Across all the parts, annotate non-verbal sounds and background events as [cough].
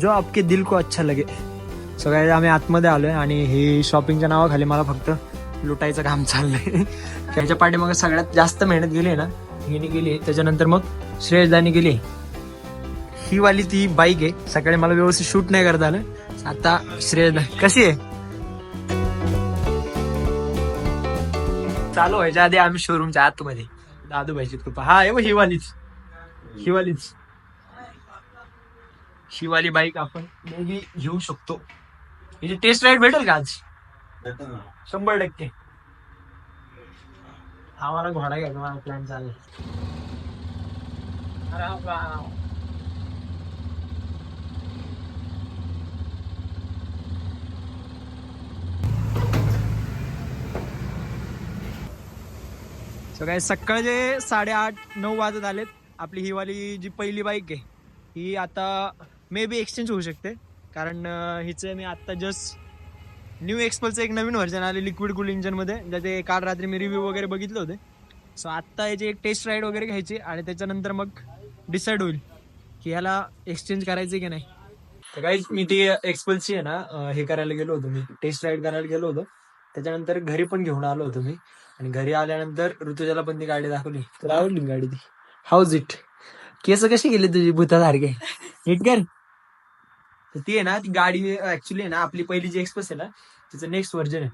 जो आपके दिल को अच्छा लगे. सगळ्या आम्ही आतमध्ये आलोय आणि ही शॉपिंगच्या नावाखाली मला फक्त लुटायचं काम चाललंय. त्याच्या पाठीमाग सगळ्यात जास्त मेहनत गेली ना हिने गेली त्याच्यानंतर मग श्रेयसदानी गेली ही वाली ती बाईक आहे. सकाळी मला व्यवस्थित शूट नाही करता आलं. आता श्रेयसदा कशी आहे? चालू व्हायच्या आधी आम्ही शोरूमच्या आतमध्ये. दादू भाईची कृपा. हा आहे ही वालीच. ही वालीच ही वाली बाईक आपण मेबी घेऊ शकतो. हिची टेस्ट राईड भेटेल का आज? शंभर टक्के. हा मला घोडा घ्यायचा मला प्लॅन चालला सकाळचे साडेआठ नऊ वाजत आलेत. आपली ही वाली जी पहिली बाईक आहे ही आता मे बी एक्सचेंज होऊ शकते. कारण हिचं मी आत्ता जस्ट न्यू एक्सपलचं एक नवीन व्हर्जन आले लिक्विड कूल इंजनमध्ये ज्याचे काल रात्री मी रिव्ह्यू वगैरे बघितले होते. सो आत्ता याची एक टेस्ट राईड वगैरे घ्यायची आणि त्याच्यानंतर मग डिसाईड होईल की ह्याला एक्सचेंज करायचं की नाही. तर काहीच मी ती एक्सपल्सची आहे ना हे करायला गेलो होतो मी. टेस्ट राईड करायला गेलो होतो. त्याच्यानंतर घरी पण घेऊन आलो होतो मी. आणि घरी आल्यानंतर ऋतुजाला पण ती गाडी दाखवली. तर आवडली गाडी ती. House it? केस कशी गेली तुझी भूतासारखे? नीट कर. तर ती आहे ना ती गाडी ऍक्च्युली आहे ना आपली पहिली जी एक्सप्रेस आहे ना तिचं नेक्स्ट व्हर्जन आहे.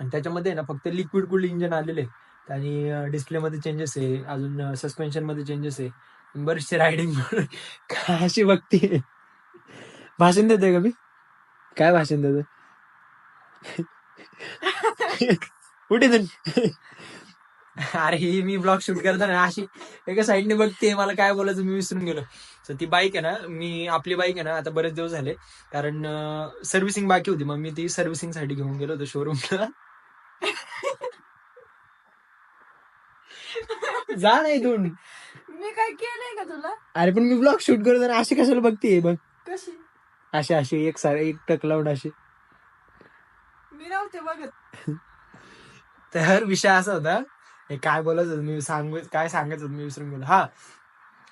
आणि त्याच्यामध्ये ना फक्त लिक्विड कुल्ड इंजन आलेले आहे आणि डिस्प्ले मध्ये चेंजेस आहे अजून सस्पेन्शनमध्ये चेंजेस आहे. बरेचसे रायडिंग काय अशी बघते भाषण देते का मी? काय भाषण देतो कुठे तुम्ही? [laughs] अरे मी ब्लॉग शूट करताना अशी एका साईडने बघते मला काय बोलायचं मी विसरून गेलो. तर ती बाईक आहे ना मी आपली बाईक आहे ना आता बरेच दिवस झाले. कारण सर्व्हिसिंग बाकी होती. मग मी ती सर्व्हिसिंगसाठी घेऊन गेलो होतो शोरूमला [laughs] जा नाही इथून. मी काय केलंय का तुला? अरे पण मी ब्लॉग शूट करताना अशी कशाला बघते बघ. कशी? अशी अशी एक सारे एक टक लावून अशी. मी नव्हते बघत. [laughs] तर विषय असा होता हे काय बोलत मी सांगू काय सांगत होतो मी विसरून गेलो. हा.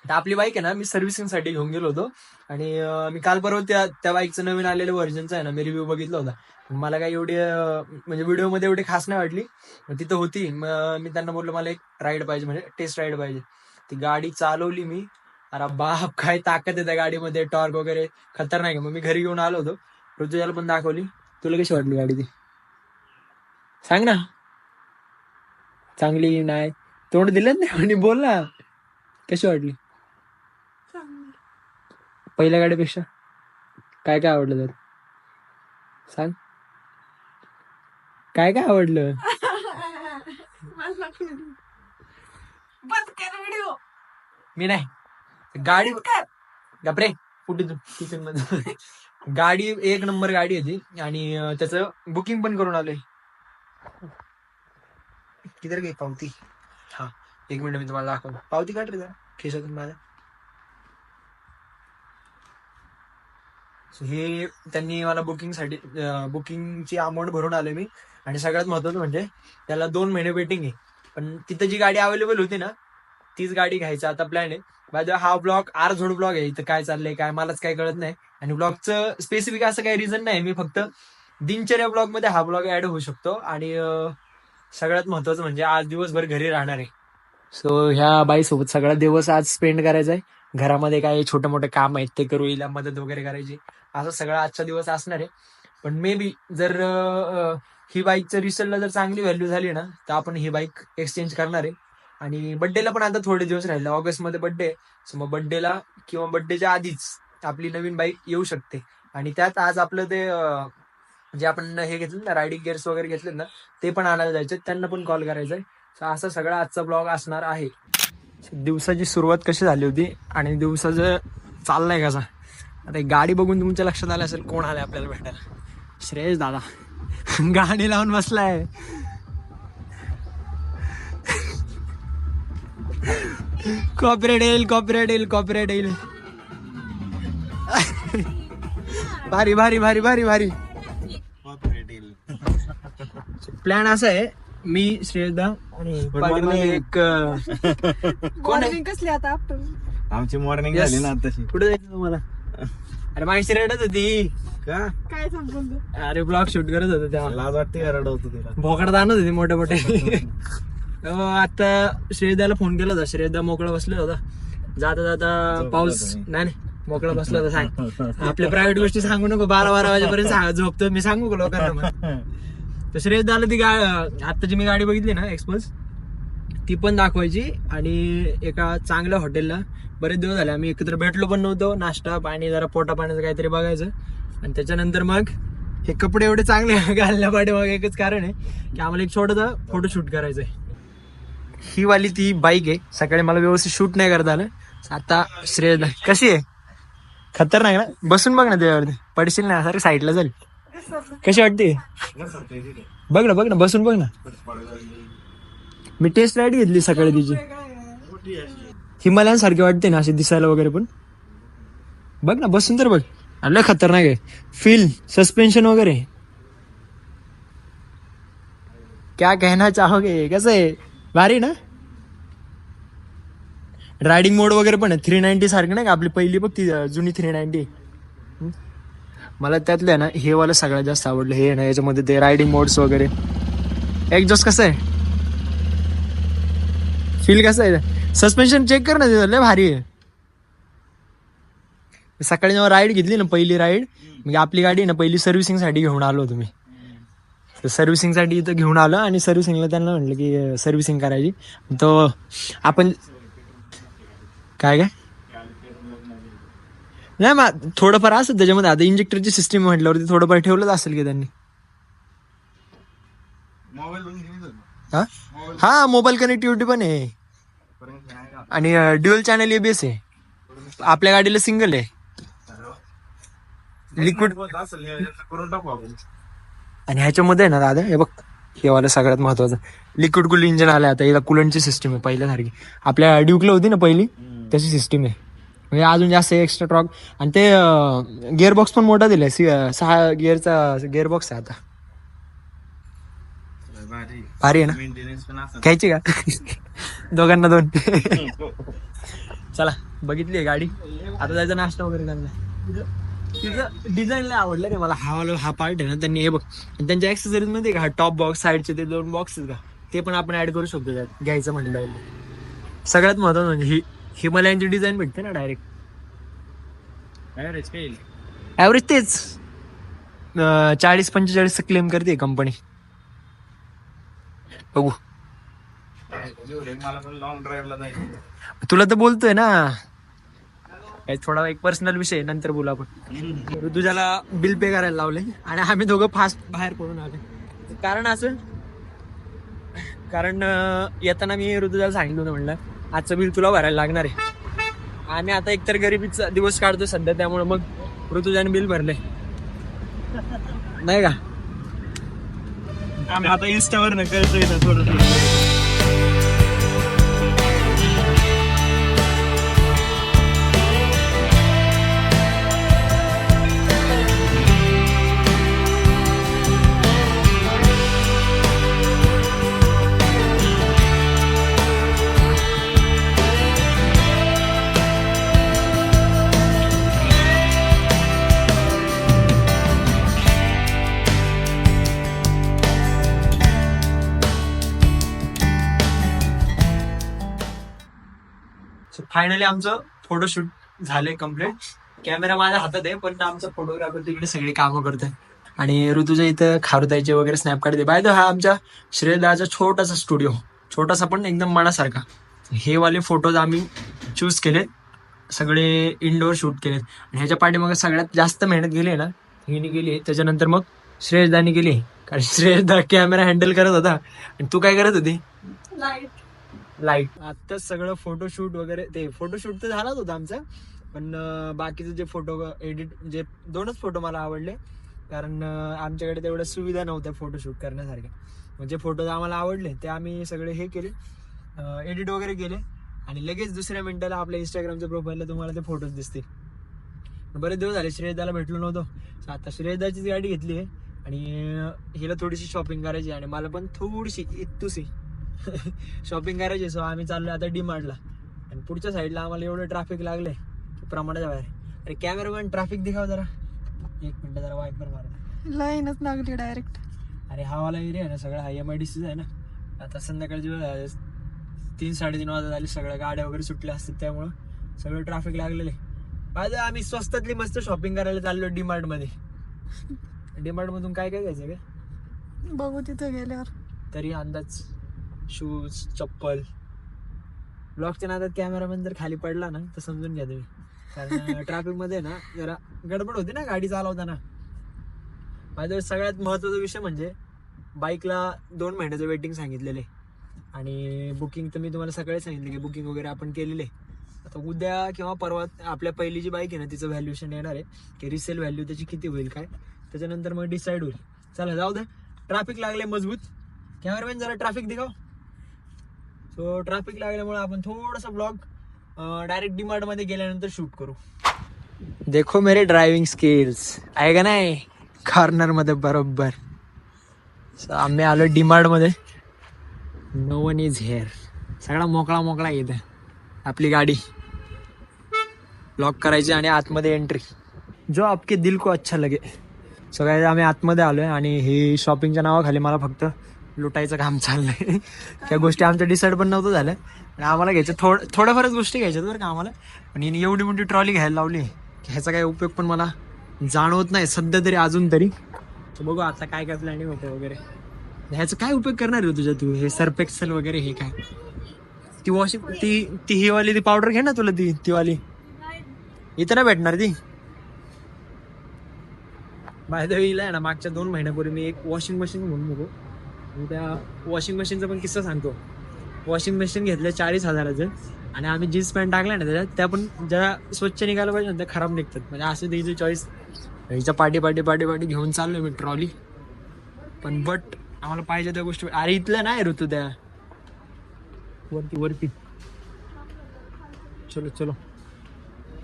तर आपली बाईक आहे ना मी सर्व्हिसिंगसाठी घेऊन गेलो होतो. आणि मी काल परवा त्या त्या बाईकचं नवीन आलेलं व्हर्जनचं आहे ना मी रिव्ह्यू बघितला होता. मला काय एवढी म्हणजे व्हिडिओमध्ये एवढी खास नाही वाटली. मग तिथं होती. मग मी त्यांना बोललो मला एक राईड पाहिजे म्हणजे टेस्ट राईड पाहिजे. ती गाडी चालवली मी. अरे बाप काय ताकद आहे त्या गाडीमध्ये. टॉर्क वगैरे खतरनाक आहे. मग मी घरी घेऊन आलो होतो. ऋतुजाला पण दाखवली. तुला कशी वाटली गाडी ती? सांग ना. चांगली नाही. तोंड दिलं नाही आणि बोल. ना कशी वाटली. पहिल्या गाडीपेक्षा? काय काय आवडलं तर सांग. काय काय आवडलं? मी नाही. गाडी गपरे कुठे किचनमध्ये गाडी एक नंबर गाडी आहे ती आणि त्याचं बुकिंग पण करून आलोय. किती काही पावती? हा एक मिनिट मी तुम्हाला दाखवतो पावती काढ रे जरा खिशातून माझ्या हे त्यांनी मला बुकिंगसाठी बुकिंगची अमाऊंट भरून आले मी. आणि सगळ्यात महत्वाचं म्हणजे त्याला दोन महिने वेटिंग आहे. पण तिथं जी गाडी अवेलेबल होती ना तीच गाडी घ्यायचा आता प्लॅन आहे. बाय हा ब्लॉग आर झोड ब्लॉग आहे. इथं काय चाललंय काय मलाच काय कळत नाही. आणि ब्लॉगचं स्पेसिफिक असं काही रिझन नाही. मी फक्त दिनचर्या ब्लॉगमध्ये हा ब्लॉग ऍड होऊ शकतो. आणि सगळ्यात महत्वाचं म्हणजे आज दिवसभर घरी राहणार. आहे सो ह्या बाईसोबत सगळा दिवस आज स्पेंड करायचा आहे. घरामध्ये काय छोटे मोठे काम आहेत ते करू हिला मदत वगैरे करायची. असं सगळा आजचा दिवस असणार आहे. पण मे बी जर ही बाईकचं रिसेलला जर चांगली व्हॅल्यू झाली ना तर आपण ही बाईक एक्सचेंज करणार आहे. आणि बड्डेला पण आता थोडे दिवस राहिले ऑगस्टमध्ये बड्डे सो मग बड्डेला किंवा बड्डेच्या आधीच आपली नवीन बाईक येऊ शकते. आणि त्यात आज आपलं ते जे आपण हे घेतलं ना रायडिंग गेअर्स वगैरे घेतले ना ते पण आणायला जायचे. त्यांना पण कॉल करायचा आहे. असा सगळा आजचा ब्लॉग असणार आहे. दिवसाची सुरुवात कशी झाली होती आणि दिवसाचं चाललंय कसा? आता एक गाडी बघून तुमच्या लक्षात आलं असेल कोण आलं आपल्याला भेटायला? श्रेयस दादा. गाडी लावून बसलाय. कॉपरेट येईल कॉपरेट येईल कॉपरेट येईल. भारी भारी भारी भारी भारी. प्लॅन असा आहे मी श्रेयसदा आणि. एक [laughs] कोण आहे? मॉर्निंग कसली आता? आफ्टर आमची मॉर्निंग Yes. झाली ना तशी कुठे जायचं तुम्हाला? अरे माहिती रडत होती. का? काय संबंध? अरे ब्लॉग शूट करत होतो तेव्हा. लाज वाटते का रडवतो तिला? भोकाड आणत होती मोठे मोठे. अं, [laughs] आता श्रेयदाला फोन केला होता. श्रेयदा मोकळा बसला होता. जाता जाता पाऊस. नाही नाही मोकळा बसला होता सांग. [laughs] आपल्या प्रायव्हेट गोष्टी सांगू नको. बारा बारा वाजेपर्यंत सांग झोपतो. मी सांगू का लोकांना मग? तर श्रेयदाला ती गा आत्ताची मी गाडी बघितली ना एक्सपल्स ती पण दाखवायची आणि एका चांगल्या हॉटेलला बरेच दिवस झाले. आम्ही एकत्र भेटलो पण नव्हतो. नाश्ता पाणी जरा पोटा पाण्याचं काहीतरी बघायचं. आणि त्याच्यानंतर मग हे कपडे एवढे चांगले [laughs] घालण्या मग एकच कारण आहे की आम्हाला एक छोटासा फोटोशूट करायचा आहे ही वाली ती बाईक आहे. सकाळी मला व्यवस्थित शूट नाही करता आलं. आता श्रेयस कशी आहे? खतरनाक ना? बसून बघ ना त्याच्यावरती. पडशील ना सारखी साईडला जाईल कशी वाटते? बघ ना बघ ना बसून बघ ना. मी टेस्ट राईड घेतली सकाळी तिची. हिमालयन सारखी वाटते ना अशी दिसायला वगैरे पण. बघ ना बसून तर बघ. लय खतरनाक आहे. फील सस्पेन्शन वगैरे. क्या कहना चाहोगे? कसं आहे? भारी ना? रायडिंग मोड वगैरे पण थ्री नाईन्टी सारखं नाही का? आपली पहिली बघ ती जुनी थ्री नाईन्टी मला त्यातलं आहे ना हे वाला सगळ्यात जास्त आवडलं हे ना याच्यामध्ये ते रायडिंग मोड्स वगैरे. एक्झॉस्ट कसं आहे? फील कसं आहे? सस्पेन्शन चेक कर ना तिथं लय भारी आहे. सकाळी जेव्हा राईड घेतली ना पहिली राईड म्हणजे आपली गाडी ना पहिली सर्व्हिसिंगसाठी घेऊन आलो तुम्ही मी. तर सर्व्हिसिंगसाठी इथं घेऊन आलो आणि सर्व्हिसिंगला त्यांना म्हटलं की सर्व्हिसिंग करायची. तो आपण काय काय नाही मग थोडंफार असत त्याच्यामध्ये आता इंजेक्टरची सिस्टीम म्हटल्यावरती थोडंफार ठेवलंच असेल की त्यांनी? हा? हा मोबाईल कनेक्टिव्हिटी पण आहे. आणि ड्युअल चॅनल एबीएस आहे. आपल्या गाडीला सिंगल आहे. लिक्विड आणि ह्याच्यामध्ये आहे ना दादा हे बघ. हे वाला सगळ्यात महत्वाचं. लिक्विड कूल इंजिन आलं आता. याला कुलंटची सिस्टीम आहे पहिल्यासारखी. आपल्या ड्युकला होती ना पहिली? तशी सिस्टीम आहे. म्हणजे अजून जास्त एक्स्ट्रा ट्रॉक आणि ते गिअर बॉक्स पण मोठा दिलाय. सी- सहा गिअरचा गिअर बॉक्स आहे आता. भारी आहे ना? घ्यायची का? [laughs] दोघांना दोन. [laughs] चला बघितली आहे गाडी. आता जायचं नाश्ता वगैरे करायला तिचं डिझाईन लय आवडलं रे मला. हा हा पार्ट आहे ना त्यांनी हे बघ. आणि त्यांच्या ऍक्सेसरीजमध्ये का? टॉप बॉक्स साईडचे ते दोन बॉक्स का? ते पण आपण ऍड करू शकतो त्यात. घ्यायचं म्हटलं. सगळ्यात महत्वाचं म्हणजे ही हिमालयांची डिझाईन भेटते ना डायरेक्ट ॲव्हरेज तेच. चाळीस पंचेचाळीस क्लेम करते कंपनी बघू. मला पण लॉंग ड्राईव्हला जायचं तुला तर बोलतोय ना. थोडा एक पर्सनल विषय नंतर बोलू आपण. ऋतुजाला बिल पे करायला लावले आणि आम्ही दोघं फास्ट बाहेर पडून आले कारण असं? कारण येताना मी ऋतुजाला सांगितलं होतं म्हणलं. आजचं बिल तुला भरायला लागणार आहे. आम्ही आता एकतर गरिबीचा दिवस काढतो सध्या त्यामुळे मग ऋतुजाने बिल भरले नाही का? आम्ही आता इन्स्टावर न थोडं थोडं. फायनली आमचं फोटोशूट झाले कंप्लीट कॅमेरा माझ्या हातात आहे पण आमचा फोटोग्राफर तिकडे सगळी कामं करतोय. आणि ऋतूच्या इथं खारुताईचे वगैरे स्नॅप काढते बाय हा आमच्या श्रेयदाचा छोटासा स्टुडिओ छोटासा पण एकदम मनासारखा. हे वाले फोटोज आम्ही चूज केलेत. सगळे इनडोअर शूट केलेत. आणि ह्याच्या पाठीमागे सगळ्यात जास्त मेहनत गेली आहे ना हिने गेली आहे. त्याच्यानंतर मग श्रेयसदानी गेली आहे. कारण श्रेयसदा कॅमेरा हँडल करत होता. आणि तू काय करत होती? लाइट लाइट आत्ताच सगळं फोटोशूट वगैरे ते फोटोशूट तर झालाच होता आमचा. पण बाकीचे जे फोटो एडिट म्हणजे दोनच फोटो मला आवडले. कारण आमच्याकडे तेवढ्या सुविधा नव्हत्या फोटोशूट करण्यासारख्या. म्हणजे फोटो आम्हाला आवडले ते आम्ही सगळे हे केले. एडिट वगैरे केले. आणि लगेच दुसऱ्या मिनिटाला आपल्या इंस्टाग्रामच्या प्रोफाईलला तुम्हाला ते फोटोज दिसतील. बरेच दिवस झाले श्रेयदाला भेटलो नव्हतो. आता श्रेयदाचीच गाडी घेतली आहे. आणि हिला थोडीशी शॉपिंग करायची आणि मला पण थोडीशी इतुसी शॉपिंग करायची सो आम्ही चाललोय आता डीमार्टला आणि पुढच्या साईडला आम्हाला एवढं ट्रॅफिक लागलंय की प्रमाणाच्या बाहेर. अरे कॅमेरामॅन ट्रॅफिक दिखाव जरा. एक मिनिट जरा वाईपर मारला लाईनच लागली डायरेक्ट अरे हा वाला एरिया आहे ना सगळा हा एम आय डी सीच आहे ना. आता संध्याकाळची वेळ तीन साडेतीन वाजत आली सगळ्या गाड्या वगैरे सुटल्या असतात त्यामुळं सगळं ट्रॅफिक लागलेलं आज आम्ही स्वस्तातली मस्त शॉपिंग करायला चाललो डीमार्टमध्ये. [laughs] डीमार्ट मधून काय काय घ्यायचं का बघू तिथे गेल्यावर. तरी अंदाज. शूज चप्पल. ब्लॉकच्या नादात कॅमेरामॅन जर खाली पडला ना तर समजून घ्या तुम्ही. कारण ट्रॅफिक [laughs] मध्ये ना जरा गडबड होती ना गाडी चालवताना. माझ्या सगळ्यात महत्त्वाचा विषय म्हणजे बाईकला दोन महिन्याचं वेटिंग सांगितलेलं आहे. आणि बुकिंग तर मी तुम्हाला सगळे सांगितले की बुकिंग वगैरे आपण केलेले आता उद्या किंवा परवा आपल्या पहिली जी बाईक आहे ना तिचं व्हॅल्युएशन येणार आहे की रिसेल व्हॅल्यू त्याची किती होईल काय? त्याच्यानंतर मग डिसाईड होईल. चला जाऊ दे. ट्रॅफिक लागले मजबूत. कॅमेरामॅन जरा ट्रॅफिक दिखाव. सो ट्रॅफिक लागल्यामुळे आपण थोडासा ब्लॉग डायरेक्ट डिमार्टमध्ये गेल्यानंतर शूट करू. देखो मेरे ड्रायव्हिंग स्किल्स आहे का नाही? कॉर्नरमध्ये बरोबर. So, आम्ही आलो डिमार्टमध्ये. नो वन इज हेअर सगळा मोकळा मोकळा येत आपली गाडी. लॉक करायची आणि आतमध्ये एंट्री जो आपके दिल को अच्छा लगे. सगळ्या आम्ही आतमध्ये आलोय आणि ही शॉपिंगच्या नावाखाली मला फक्त लुटायचं काम चाललंय. त्या गोष्टी आमच्या डिसाईड पण नव्हतं झालं आणि आम्हाला घ्यायचं थोड थोड्याफारच गोष्टी घ्यायच्यात बरं का आम्हाला. पण हिने एवढी मोठी ट्रॉली घ्यायला लावली ह्याचा काही उपयोग पण मला जाणवत नाही सध्या तरी अजून तरी. बघू आता काय काय प्लॅनिंग होतं वगैरे. ह्याचा काय उपयोग करणार आहे तुझ्या तू? हे सर्फ एक्सेल वगैरे हे काय? ती वॉशिंग ती ती ही वाली ती पावडर घे ना तुला ती ती वाली. इथं ना भेटणार ती. बायदवीला आहे ना मागच्या दोन महिन्यापूर्वी मी एक वॉशिंग मशीन म्हणून बघू. त्या वॉशिंग मशीनचा पण किस्सा सांगतो. वॉशिंग मशीन घेतलं चाळीस हजाराचं आणि आम्ही जीन्स पॅन्ट टाकल्या ना त्याच्यात त्या पण ज्या स्वच्छ निघायला पाहिजे ना त्या खराब निघतात. म्हणजे असं त्याची चॉईस हिच्या पाठी पाठी पाठी पाठी घेऊन चाललोय मी ट्रॉली पण बट आम्हाला पाहिजे त्या गोष्टी. अरे इथलं नाही ऋतू त्या. वरती वरती. चलो चलो.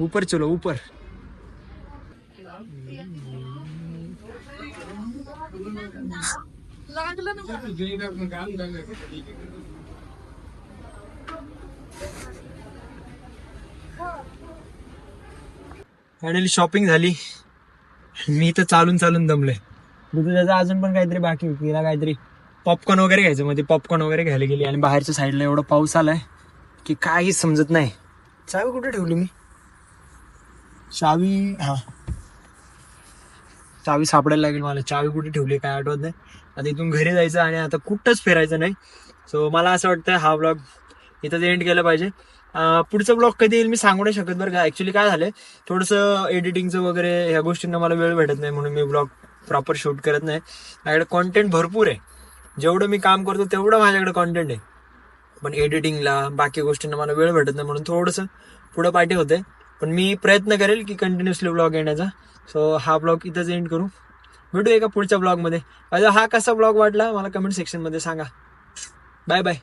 ऊपर चलो ऊपर लागलं ना फायनली शॉपिंग झाली. मी तर चालून चालून दमलोय. ऋतू त्याचा अजून पण काहीतरी बाकी होती. तिला काहीतरी पॉपकॉर्न वगैरे घ्यायचं मग पॉपकॉर्न वगैरे घ्यायला गेली आणि बाहेरच्या साईडला एवढा पाऊस आलाय की काही समजत नाही. चावी कुठे ठेवली मी? चावी हा. चावी सापडायला लागेल मला. चावी कुठे ठेवली काय आठवत नाही. आता इथून घरी जायचं आणि आता कुठंच फिरायचं नाही. सो मला असं वाटतं हा ब्लॉग इथंच एंड केला पाहिजे. पुढचं पुढचा ब्लॉग कधी येईल मी सांगू नाही शकत बरं का. ऍक्च्युली काय झालं थोडंसं एडिटिंगचं वगैरे ह्या गोष्टींना मला वेळ भेटत नाही म्हणून मी ब्लॉग प्रॉपर शूट करत नाही. माझ्याकडे कॉन्टेंट भरपूर आहे. जेवढं मी काम करतो तेवढं माझ्याकडे कॉन्टेंट आहे. पण एडिटिंगला बाकी गोष्टींना मला वेळ भेटत नाही म्हणून थोडंसं पुढं पाठी होते पण मी प्रयत्न करेल की कंटिन्युअसली ब्लॉग येण्याचा. सो हा ब्लॉग इथंच एंड करू. भेटू एका पुढच्या ब्लॉगमध्ये आता हा कसा ब्लॉग वाटला मला कमेंट सेक्शनमध्ये सांगा. Bye bye